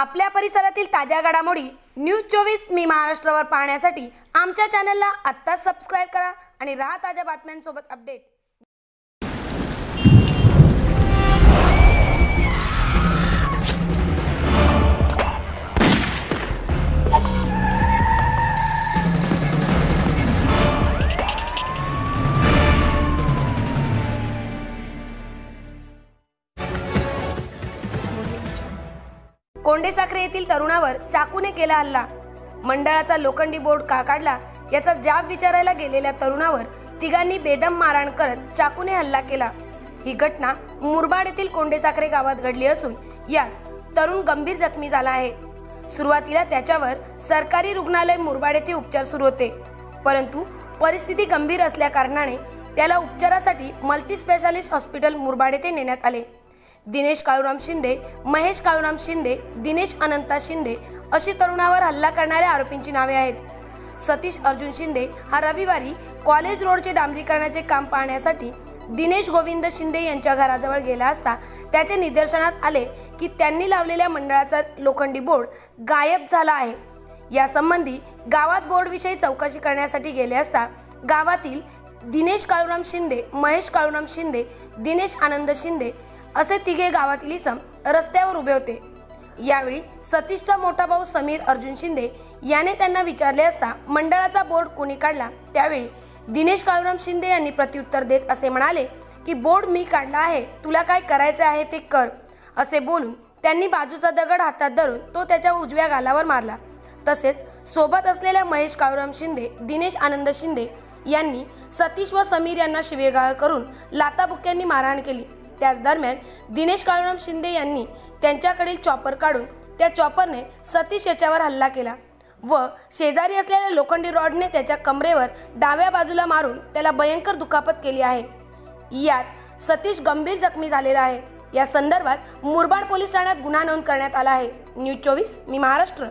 आपल्या परिसरातील ताज्या घडामोडी न्यूज चोवीस मी महाराष्ट्रावर पाहण्यासाठी आमच्या चॅनलला आत्ताच सबस्क्राईब करा आणि राहा ताज्या बातम्यांसोबत अपडेट कोंडेसाखरे येथील तरुणावर चाकूने केला हल्ला. मंडळाचा लोखंडी बोर्ड का काढला याचा जाब विचारायला गेलेल्या तरुणावर तिघांनी बेदम मारहाण करत चाकूने हल्ला केला. ही घटना मुरबाड येथील कोंडेसाखरे गावात घडली असून यात तरुण गंभीर जखमी झाला आहे. सुरुवातीला त्याच्यावर सरकारी रुग्णालय मुरबाड येथे उपचार सुरू होते. परंतु परिस्थिती गंभीर असल्या कारणाने त्याला उपचारासाठी मल्टी स्पेशालिस्ट हॉस्पिटल मुरबाड येथे नेण्यात आले. दिनेश काळूराम शिंदे महेश काळूराम शिंदे दिनेश अनंता शिंदे अशी तरुणावर हल्ला करणाऱ्या आरोपींची नावे आहेत. सतीश अर्जुन शिंदे हा रविवारी कॉलेज रोडचे डांबरीकरणाचे काम पाहण्यासाठी दिनेश गोविंद शिंदे यांच्या घराजवळ गेला असता त्याचे निदर्शनात आले की त्यांनी लावलेल्या मंडळाचा लोखंडी बोर्ड गायब झाला आहे. यासंबंधी गावात बोर्डविषयी चौकशी करण्यासाठी गेले असता गावातील दिनेश काळूराम शिंदे महेश काळूराम शिंदे दिनेश आनंद शिंदे असे तिघे गावातील इसम रस्त्यावर उभे होते. यावेळी सतीशचा मोठा भाऊ समीर अर्जुन शिंदे याने त्यांना विचारले असता मंडळाचा बोर्ड कोणी काढला? त्यावेळी दिनेश काळूराम शिंदे यांनी प्रत्युत्तर देत असे म्हणाले की बोर्ड मी काढला आहे तुला काय करायचे आहे ते कर असे बोलून त्यांनी बाजूचा दगड हातात धरून तो त्याच्या उजव्या गालावर मारला. तसेच सोबत असलेल्या महेश काळूराम शिंदे दिनेश आनंद शिंदे यांनी सतीश व समीर यांना शिवेगाळ करून लाताबुक्यांनी मारहाण केली. त्याच दरम्यान दिनेश काळूराम शिंदे यांनी त्यांच्याकडील चॉपर काढून त्या चॉपरने सतीश याच्यावर हल्ला केला व शेजारी असलेल्या लोखंडी रॉडने त्याच्या कमरेवर डाव्या बाजूला मारून त्याला भयंकर दुखापत केली आहे. यात सतीश गंभीर जखमी झालेला आहे. या संदर्भात मुरबाड पोलीस ठाण्यात गुन्हा नोंद करण्यात आला आहे. न्यूज चोवीस मी महाराष्ट्र.